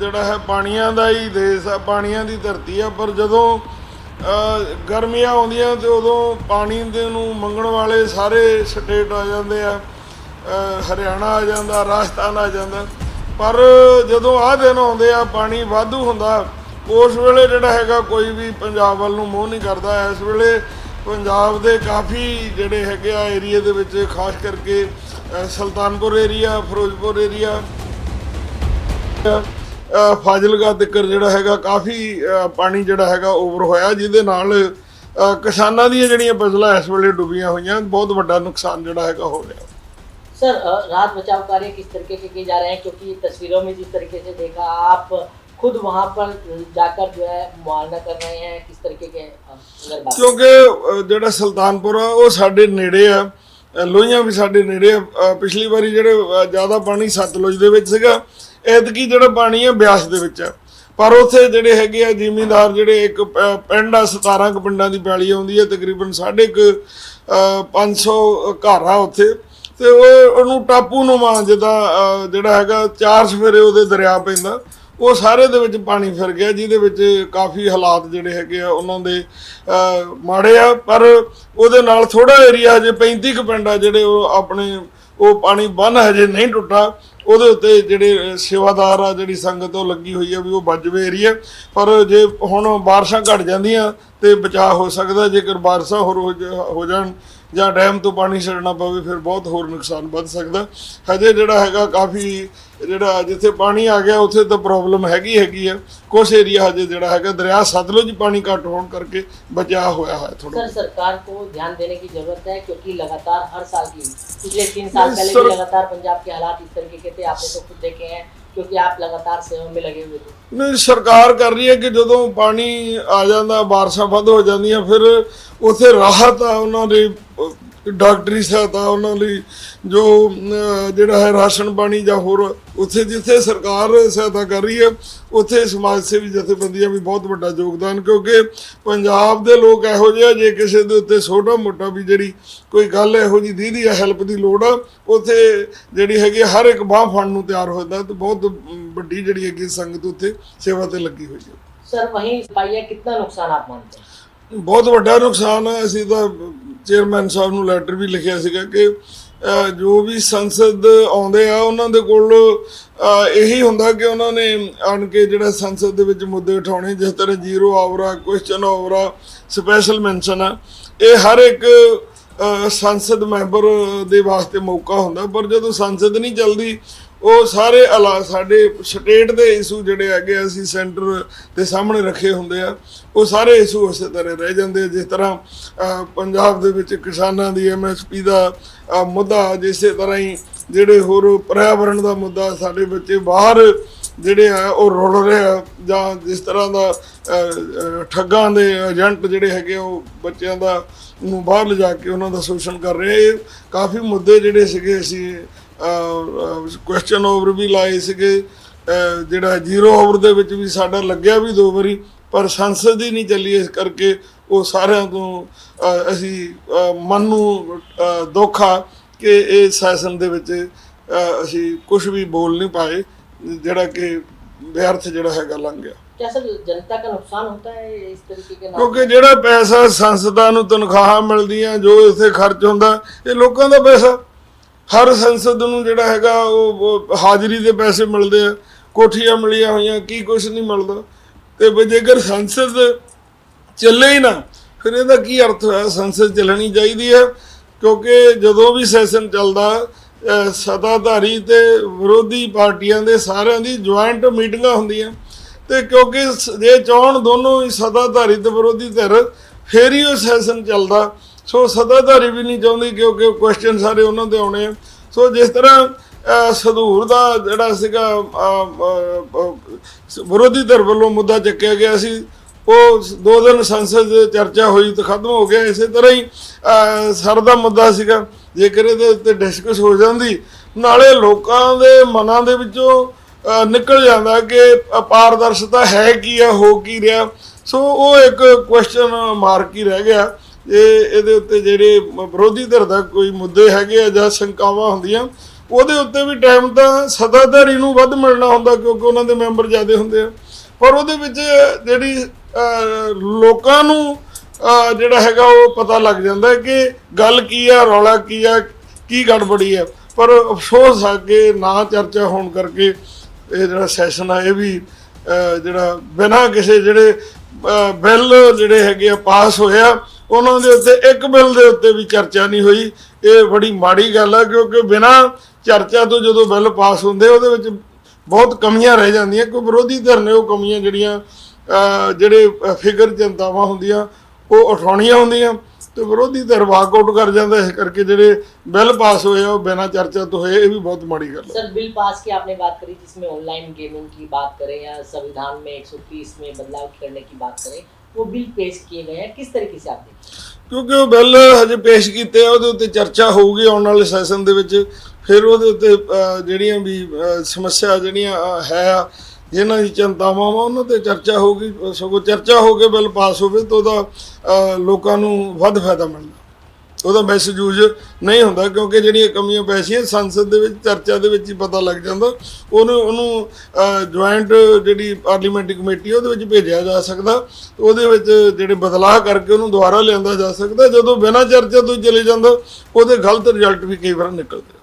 ਜਿਹੜਾ ਹੈ ਪਾਣੀਆਂ ਦਾ ਹੀ ਦੇਸ਼ ਆ, ਪਾਣੀਆਂ ਦੀ ਧਰਤੀ ਆ, ਪਰ ਜਦੋਂ ਗਰਮੀਆਂ ਆਉਂਦੀਆਂ ਤੇ ਉਦੋਂ ਪਾਣੀ ਦੇ ਨੂੰ ਮੰਗਣ ਵਾਲੇ ਸਾਰੇ ਸਟੇਟ ਆ ਜਾਂਦੇ ਆ ਹਰਿਆਣਾ ਆ ਜਾਂਦਾ, ਰਾਜਸਥਾਨ ਆ ਜਾਂਦਾ, ਪਰ ਜਦੋਂ ਆਹ ਦਿਨ ਆਉਂਦੇ ਆ, ਪਾਣੀ ਵਾਧੂ ਹੁੰਦਾ, ਉਸ ਵੇਲੇ ਜਿਹੜਾ ਹੈਗਾ ਕੋਈ ਵੀ ਪੰਜਾਬ ਵੱਲ ਨੂੰ ਮੋਹ ਨਹੀਂ ਕਰਦਾ, ਇਸ ਵੇਲੇ ਪੰਜਾਬ ਦੇ ਕਾਫੀ ਜਿਹੜੇ ਹੈਗੇ ਆ ਏਰੀਆ ਦੇ ਵਿੱਚ, ਖਾਸ ਕਰਕੇ ਸੁਲਤਾਨਪੁਰ ਏਰੀਆ, ਫਿਰੋਜ਼ਪੁਰ ਏਰੀਆ ਅ, ਫਾਜ਼ਿਲਕਾ ਤੱਕ ਜਿਹੜਾ ਹੈਗਾ ਕਾਫੀ ਅ, ਪਾਣੀ ਜਿਹੜਾ ਹੈਗਾ ਓਵਰ ਹੋਇਆ ਜਿਹਦੇ ਨਾਲ ਅ, ਕਿਸਾਨਾਂ ਦੀਆਂ ਜਿਹੜੀਆਂ ਫਸਲਾਂ ਇਸ ਵੇਲੇ ਡੁੱਬੀਆਂ ਹੋਈਆਂ ਬਹੁਤ ਵੱਡਾ ਨੁਕਸਾਨ ਜਿਹੜਾ ਹੈਗਾ ਹੋ ਰਿਹਾ सर अ, राहत बचाव कार्य किस तरीके के किए जा रहे हैं क्योंकि तस्वीरों में जिस तरीके से देखा आप खुद वहां पर जाकर जो है मुआयना कर रहे हैं किस तरीके के अ, अगर बात ਕਿਉਂਕਿ ਅ, ਜਿਹੜਾ ਸੁਲਤਾਨਪੁਰ ਆ ਉਹ ਸਾਡੇ ਨੇੜੇ ਆ ਅ, ਲੋਹੀਆਂ ਵੀ ਸਾਡੇ ਨੇੜੇ ਆ ਅ, ਪਿਛਲੀ ਵਾਰੀ ਜਿਹੜੇ ਅ, ਜ਼ਿਆਦਾ ਪਾਣੀ ਸਤਲੁਜ ਦੇ ਵਿੱਚ ਸੀਗਾ ਐਤਕੀ ਜਿਹੜਾ ਪਾਣੀ ਆ ਬਿਆਸ ਦੇ ਵਿੱਚ ਆ। ਪਰ ਉੱਥੇ ਜਿਹੜੇ ਹੈਗੇ ਆ ਜ਼ਿਮੀਂਦਾਰ ਜਿਹੜੇ ਇੱਕ ਪਿੰਡ ਆ 17 ਕੁ ਪਿੰਡਾਂ ਦੀ ਪੈਲੀ ਆਉਂਦੀ ਹੈ ਤਕਰੀਬਨ ਸਾਢੇ ਕੁ ਅ, 500 ਘਰ ਆ ਉੱਥੇ। ਤੇ ਉਹ ਉਹਨੂੰ ਟਾਪੂ ਨੂੰ ਮਾਂ ਜਿੱਦਾਂ ਜਿਹੜਾ ਹੈਗਾ ਚਾਰ ਸਫੇਰੇ ਉਹਦੇ ਦਰਿਆ ਪੈਂਦਾ। ਉਹ ਸਾਰੇ ਦੇ ਵਿੱਚ ਪਾਣੀ ਫਿਰ ਗਿਆ ਜਿਹਦੇ ਵਿੱਚ ਕਾਫੀ ਹਾਲਾਤ ਜਿਹੜੇ ਹੈਗੇ ਆ ਉਹਨਾਂ ਦੇ ਮਾੜੇ ਆ। ਪਰ ਉਹਦੇ ਨਾਲ ਥੋੜਾ ਏਰੀਆ ਹਜੇ 35 ਕੁ ਪਿੰਡ ਆ ਜਿਹੜੇ ਉਹ ਆਪਣੇ ਉਹ ਪਾਣੀ ਬੰਨ ਹਜੇ ਨਹੀਂ ਟੁੱਟਾ। ਉਹਦੇ ਉੱਤੇ ਜਿਹੜੇ ਸੇਵਾਦਾਰ ਆ, ਜਿਹੜੀ ਸੰਗਤ ਉਹ ਲੱਗੀ ਹੋਈ ਆ ਵੀ ਉਹ ਬਚਵੇ ਏਰੀਆ ਪਰ ਜੇ ਹੁਣ ਬਾਰਿਸ਼ਾਂ ਘਟ ਜਾਂਦੀਆਂ ਤੇ ਬਚਾਅ ਹੋ ਸਕਦਾ, ਜੇਕਰ ਬਾਰਿਸ਼ਾਂ ਹੋਰ ਹੋ ਜਾ- ਹੋ ਜਾਣ ਜਾਂ ਡੈਮ ਤੋਂ ਪਾਣੀ ਛੱਡਣਾ ਪਵੇ ਫਿਰ ਬਹੁਤ ਹੋਰ ਨੁਕਸਾਨ ਵੱਧ ਸਕਦਾ ਹਜੇ ਜਿਹੜਾ ਹੈਗਾ ਕਾਫੀ ਜਿਹੜਾ ਜਿੱਥੇ ਪਾਣੀ ਆ ਗਿਆ ਉੱਥੇ ਤਾਂ ਪ੍ਰੋਬਲਮ ਹੈਗੀ ਹੈਗੀ ਆ ਕੁਛ ਏਰੀਆ ਹਜੇ ਜਿਹੜਾ ਹੈਗਾ ਦਰਿਆ ਸਤਲੁਜ ਪਾਣੀ ਘੱਟ ਹੋਣ ਕਰਕੇ ਬਚਾਅ ਹੋਇਆ ਹੈ ਥੋੜਾ सर सरकार को ध्यान देने की जरूरत है क्योंकि लगातार हर साल की पिछले तीन साल नहीं, पहले सर- भी लगातार पंजाब के हालात इस तरीके के थे आपने तो खुद देखे हैं ਕਿਉਂਕਿ ਆਪ ਲਗਾਤਾਰ ਸੇਵਾ ਮੇ ਲਗੇ ਹੋਏ ਹੋ ਨਹੀਂ, ਸਰਕਾਰ ਕਰ ਰਹੀ ਹੈ ਕਿ ਜਦੋਂ ਪਾਣੀ ਆ ਜਾਂਦਾ, ਬਾਰਿਸ਼ਾਂ ਵੱਧ ਹੋ ਜਾਂਦੀਆਂ, ਫਿਰ ਉਥੇ ਰਾਹਤ ਆ ਉਹਨਾਂ ਦੇ ਡਾਕਟਰੀ ਸਹਾਇਤਾ ਉਹਨਾਂ ਲਈ ਜੋ ਜਿਹੜਾ ਹੈ ਰਾਸ਼ਨ ਪਾਣੀ ਜਾਂ ਹੋਰ ਉੱਥੇ ਜਿੱਥੇ ਸਰਕਾਰ ਸਹਾਇਤਾ ਕਰ ਰਹੀ ਹੈ ਉੱਥੇ ਸਮਾਜ ਸੇਵੀ ਜਥੇਬੰਦੀਆਂ ਵੀ ਬਹੁਤ ਵੱਡਾ ਯੋਗਦਾਨ ਕਿਉਂਕਿ ਪੰਜਾਬ ਦੇ ਲੋਕ ਇਹੋ ਜਿਹੇ ਜੇ ਕਿਸੇ ਦੇ ਉੱਤੇ ਛੋਟਾ ਮੋਟਾ ਵੀ ਜਿਹੜੀ ਕੋਈ ਗੱਲ ਇਹੋ ਜੀ ਦੀ ਆ ਹੈਲਪ ਦੀ ਲੋੜ ਆ ਉੱਥੇ ਜਿਹੜੀ ਹੈਗੀ ਹਰ ਇੱਕ ਬਾਹ ਫੜਨ ਨੂੰ ਤਿਆਰ ਹੁੰਦਾ ਤੇ ਬਹੁਤ ਵੱਡੀ ਜਿਹੜੀ ਹੈਗੀ ਸੰਗਤ ਉੱਥੇ ਸੇਵਾ ਤੇ ਲੱਗੀ ਹੋਈ ਹੈ। ਸਰ ਵਹੀਂ ਪਾਈਆ ਕਿੰਨਾ ਨੁਕਸਾਨ ਆਪ ਮੰਨਦੇ ਬਹੁਤ ਵੱਡਾ ਨੁਕਸਾਨ ਹੈ ਅਸੀਂ ਤਾਂ ਚੇਅਰਮੈਨ ਸਾਹਿਬ ਨੂੰ ਲੈਟਰ ਵੀ ਲਿਖਿਆ ਸੀਗਾ ਕਿ ਜੋ ਵੀ ਸੰਸਦ ਆਉਂਦੇ ਆ, ਉਹਨਾਂ ਦੇ ਕੋਲ ਇਹੀ ਹੁੰਦਾ ਕਿ ਉਹਨਾਂ ਨੇ ਆਣ ਕੇ ਜਿਹੜਾ ਸੰਸਦ ਦੇ ਵਿੱਚ ਮੁੱਦੇ ਉਠਾਉਣੇ, ਜਿਸ ਤਰ੍ਹਾਂ ਜ਼ੀਰੋ ਆਵਰ ਆ ਕੁਐਸਚਨ ਆਵਰ ਸਪੈਸ਼ਲ ਮੈਂਸ਼ਨ ਆ। ਇਹ ਹਰ ਇੱਕ ਸੰਸਦ ਮੈਂਬਰ ਦੇ ਵਾਸਤੇ ਮੌਕਾ ਹੁੰਦਾ, ਪਰ ਜਦੋਂ ਸੰਸਦ ਨਹੀਂ ਚੱਲਦੀ ਉਹ ਸਾਰੇ ਅਲਾ ਸਾਡੇ ਸਟੇਟ ਦੇ ਇਸ਼ੂ ਜਿਹੜੇ ਹੈਗੇ ਆ, ਅਸੀਂ ਸੈਂਟਰ ਦੇ ਸਾਹਮਣੇ ਰੱਖੇ ਹੁੰਦੇ ਆ ਉਹ ਸਾਰੇ ਇਸ਼ੂ ਉਸੇ ਤਰ੍ਹਾਂ ਰਹਿ ਜਾਂਦੇ ਆ। ਜਿਸ ਤਰ੍ਹਾਂ ਪੰਜਾਬ ਦੇ ਵਿੱਚ ਕਿਸਾਨਾਂ ਦੀ ਐਮਐਸਪੀ ਦਾ ਮੁੱਦਾ ਜਿਸੇ ਤਰ੍ਹਾਂ ਹੀ ਜਿਹੜੇ ਹੋਰ ਪਰਿਆਵਰਣ ਦਾ ਮੁੱਦਾ ਸਾਡੇ ਬੱਚੇ ਬਾਹਰ ਜਿਹੜੇ ਆ ਉਹ ਰੁਲ ਰਹੇ ਆ ਜਾਂ ਜਿਸ ਤਰ੍ਹਾਂ ਦਾ ਠੱਗਾਂ ਦੇ ਏਜੰਟ ਜਿਹੜੇ ਹੈਗੇ ਆ, ਉਹ ਬੱਚਿਆਂ ਦਾ ਨੂੰ ਬਾਹਰ ਲਿਜਾ ਕੇ ਉਹਨਾਂ ਦਾ ਸ਼ੋਸ਼ਣ ਕਰ ਰਹੇ ਇਹ ਕਾਫੀ ਮੁੱਦੇ ਜਿਹੜੇ ਸੀਗੇ ਅਸੀਂ ਕੁਐਸਚਨ ਓਵਰ ਵੀ ਲਾਏ ਸੀਗੇ। ਜਿਹੜਾ ਜ਼ੀਰੋ ਓਵਰ ਦੇ ਵਿੱਚ ਵੀ ਸਾਡਾ ਲੱਗਿਆ ਵੀ ਦੋ ਵਾਰੀ ਪਰ ਸੰਸਦ ਹੀ ਨਹੀਂ ਚੱਲੀ ਇਸ ਕਰਕੇ ਉਹ ਸਾਰਿਆਂ ਤੋਂ ਅਸੀਂ ਮਨ ਨੂੰ ਅਹ, ਦੁੱਖ ਆ ਕਿ ਇਹ ਸੈਸ਼ਨ ਦੇ ਵਿੱਚ ਅਸੀਂ ਕੁਝ ਵੀ ਬੋਲ ਨਹੀਂ ਪਾਏ ਜਿਹੜਾ ਕਿ ਵਿਅਰਥ ਜਿਹੜਾ ਹੈਗਾ ਲੰਘ ਗਿਆ। क्या सर जनता का नुकसान होता है इस तरीके के नाम ਕਿਉਂਕਿ ਜਿਹੜਾ ਪੈਸਾ ਸੰਸਦਾਂ ਨੂੰ ਤਨਖਾਹਾਂ ਮਿਲਦੀਆਂ ਜੋ ਇੱਥੇ ਖਰਚ ਹੁੰਦਾ ਇਹ ਲੋਕਾਂ ਦਾ ਪੈਸਾ ਹਰ ਸੰਸਦ ਨੂੰ ਜਿਹੜਾ ਹੈਗਾ ਉਹ ਉਹ ਹਾਜ਼ਰੀ ਦੇ ਪੈਸੇ ਮਿਲਦੇ ਆ ਕੋਠੀਆਂ ਮਿਲੀਆਂ ਹੋਈਆਂ ਕੀ ਕੁਝ ਨਹੀਂ ਮਿਲਦਾ ਤੇ ਵੀ ਜੇਕਰ ਸੰਸਦ ਚੱਲੇ ਹੀ ਨਾ ਫਿਰ ਇਹਦਾ ਕੀ ਅਰਥ ਹੋਇਆ ਸੰਸਦ ਚੱਲਣੀ ਚਾਹੀਦੀ ਹੈ ਕਿਉਂਕਿ ਜਦੋਂ ਵੀ ਸੈਸ਼ਨ ਚੱਲਦਾ ਅਹ, ਸੱਤਾਧਾਰੀ ਤੇ ਵਿਰੋਧੀ ਪਾਰਟੀਆਂ ਦੇ ਸਾਰਿਆਂ ਦੀ ਜੁਆਇੰਟ ਮੀਟਿੰਗਾਂ ਹੁੰਦੀਆਂ ਤੇ ਕਿਉਂਕਿ ਸ- ਜੇ ਚਾਹਣ ਦੋਨੋਂ ਹੀ ਸਦਾਧਾਰੀ ਤੇ ਵਿਰੋਧੀ ਧਿਰ ਫੇਰ ਹੀ ਉਹ ਸੈਸ਼ਨ ਚੱਲਦਾ। ਸੋ ਸਦਾਧਾਰੀ ਵੀ ਨਹੀਂ ਚਾਹੁੰਦੀ ਕਿਉਂਕਿ ਕੁਐਸਚਨ ਸਾਰੇ ਉਹਨਾਂ ਦੇ ਆਉਣੇ ਆ। ਸੋ ਜਿਸ ਤਰ੍ਹਾਂ ਅਹ, ਦਾ ਜਿਹੜਾ ਸੀਗਾ ਵਿਰੋਧੀ ਧਿਰ ਵੱਲੋਂ ਮੁੱਦਾ ਚੱਕਿਆ ਗਿਆ ਸੀ ਉਹ ਦੋ ਦਿਨ ਸੰਸਦ 'ਚ ਚਰਚਾ ਹੋਈ ਤਾਂ ਖਤਮ ਹੋ ਗਿਆ। ਇਸੇ ਤਰ੍ਹਾਂ ਹੀ ਸਰ ਦਾ ਮੁੱਦਾ ਸੀਗਾ। ਜੇਕਰ ਇਹਦੇ ਉੱਤੇ ਡਿਸਕਸ ਹੋ ਜਾਂਦੀ ਨਾਲੇ ਲੋਕਾਂ ਦੇ ਮਨਾਂ ਦੇ ਵਿੱਚੋਂ ਨਿਕਲ ਜਾਂਦਾ ਕਿ ਪਾਰਦਰਸ਼ਤਾ ਹੈ ਕੀ ਆ, ਹੋ ਕੀ ਰਿਹਾ। ਸੋ ਉਹ ਇੱਕ ਕੁਐਸਚਨ ਮਾਰਕ ਹੀ ਰਹਿ ਗਿਆ। ਇਹ ਇਹਦੇ ਉੱਤੇ ਜਿਹੜੇ ਵਿਰੋਧੀ ਧਿਰ ਦਾ ਕੋਈ ਮੁੱਦੇ ਹੈਗੇ ਆ ਜਾਂ ਸ਼ੰਕਾਵਾਂ ਹੁੰਦੀਆਂ, ਉਹਦੇ ਉੱਤੇ ਵੀ ਟਾਈਮ ਤਾਂ ਸੱਤਾਧਾਰੀ ਨੂੰ ਵੱਧ ਮਿਲਣਾ ਹੁੰਦਾ ਕਿਉਂਕਿ ਉਹਨਾਂ ਦੇ ਮੈਂਬਰ ਜ਼ਿਆਦੇ ਹੁੰਦੇ ਆ। ਪਰ ਉਹਦੇ ਵਿੱਚ ਜਿਹੜੀ ਲੋਕਾਂ ਨੂੰ ਜਿਹੜਾ ਹੈਗਾ ਉਹ ਪਤਾ ਲੱਗ ਜਾਂਦਾ ਕਿ ਗੱਲ ਕੀ ਆ, ਰੌਲਾ ਕੀ ਆ, ਕੀ ਗੜਬੜੀ ਆ। ਪਰ ਅਫਸੋਸ ਆ ਕਿ ਨਾ ਚਰਚਾ ਹੋਣ ਕਰਕੇ ਇਹ ਜਿਹੜਾ ਸੈਸ਼ਨ ਆ, ਇਹ ਵੀ ਜਿਹੜਾ ਬਿਨਾਂ ਕਿਸੇ ਜਿਹੜੇ ਬਿੱਲ ਜਿਹੜੇ ਹੈਗੇ ਆ, ਪਾਸ ਹੋਇਆ ਉਹਨਾਂ ਦੇ ਉੱਤੇ ਇੱਕ ਬਿੱਲ ਦੇ ਉੱਤੇ ਵੀ ਚਰਚਾ ਨਹੀਂ ਹੋਈ। ਇਹ ਬੜੀ ਮਾੜੀ ਗੱਲ ਆ, ਕਿਉਂਕਿ ਬਿਨਾਂ ਚਰਚਾ ਤੋਂ ਜਦੋਂ ਬਿੱਲ ਪਾਸ ਹੁੰਦੇ ਉਹਦੇ ਵਿੱਚ ਬਹੁਤ ਕਮੀਆਂ ਰਹਿ ਜਾਂਦੀਆਂ, ਕੋਈ ਵਿਰੋਧੀ ਧਿਰ ਨੇ ਉਹ ਕਮੀਆਂ ਜਿਹੜੀਆਂ ਜਿਹੜੇ ਫਿਗਰ ਜਨਤਾਵਾਂ ਹੁੰਦੀਆਂ, ਉਹ ਉਠਾਉਣੀਆਂ ਹੁੰਦੀਆਂ। ਤੇ ਵਿਰੋਧੀ ਧਿਰ ਵਾਕਆਊਟ ਕਰ ਜਾਂਦਾ ਇਸ ਕਰਕੇ ਜਿਹੜੇ ਬਿੱਲ ਪਾਸ ਹੋਏ ਆ ਉਹ ਬਿਨਾਂ ਚਰਚਾ ਤੋਂ ਹੋਏ ਇਹ ਵੀ ਬਹੁਤ ਮਾੜੀ ਗੱਲ ਹੈ सर बिल पास की आपने बात करी जिसमें ऑनलाइन गेमिंग की बात करें या संविधान में 130 में बदलाव करने की बात करें वो बिल पेश किए गए हैं किस तरीके से आप देखते हैं ਕਿਉਂਕਿ ਉਹ ਬਿੱਲ ਹਜੇ ਪੇਸ਼ ਕੀਤੇ ਆ ਉਹਦੇ ਉੱਤੇ ਚਰਚਾ ਹੋਊਗੀ ਆਉਣ ਵਾਲੇ ਸੈਸ਼ਨ ਦੇ ਵਿੱਚ ਫਿਰ ਉਹਦੇ ਉੱਤੇ ਅਹ, ਜਿਹੜੀਆਂ ਵੀ ਅਹ, ਸਮੱਸਿਆ ਜਿਹੜੀਆਂ ਅਹ, ਹੈ ਆ, ਜਿਨ੍ਹਾਂ ਦੀ ਚਿੰਤਾਵਾਂ ਵਾ ਉਹਨਾਂ ਤੇ ਚਰਚਾ ਹੋਊਗੀ ਅਹ, ਸਗੋਂ ਚਰਚਾ ਹੋ ਕੇ ਬਿੱਲ ਪਾਸ ਹੋਵੇ ਤਾਂ ਉਹਦਾ ਲੋਕਾਂ ਨੂੰ ਵੱਧ ਫਾਇਦਾ ਮਿਲਦਾ ਉਹਦਾ ਮਿਸਯੂਜ਼ ਨਹੀਂ ਹੁੰਦਾ ਕਿਉਂਕਿ ਜਿਹੜੀਆਂ ਕਮੀਆਂ ਪੈਸੀਆਂ ਸੰਸਦ ਦੇ ਵਿੱਚ ਚਰਚਾ ਦੇ ਵਿੱਚ ਹੀ ਪਤਾ ਲੱਗ ਜਾਂਦਾ। ਉਹਨੂੰ ਉਹਨੂੰ ਜੁਆਇੰਟ ਜਿਹੜੀ ਪਾਰਲੀਮੈਂਟਰੀ ਕਮੇਟੀ ਉਹਦੇ ਵਿੱਚ ਭੇਜਿਆ ਜਾ ਸਕਦਾ। ਉਹਦੇ ਵਿੱਚ ਜਿਹੜੇ ਬਦਲਾਅ ਕਰਕੇ ਉਹਨੂੰ ਦੁਬਾਰਾ ਲਿਆਂਦਾ ਜਾ ਸਕਦਾ। ਜਦੋਂ ਬਿਨਾਂ ਚਰਚਾ ਤੋਂ ਹੀ ਚਲੇ ਜਾਂਦਾ ਉਹਦੇ ਗਲਤ ਰਿਜ਼ਲਟ ਵੀ ਕਈ ਵਾਰ ਨਿਕਲਦੇ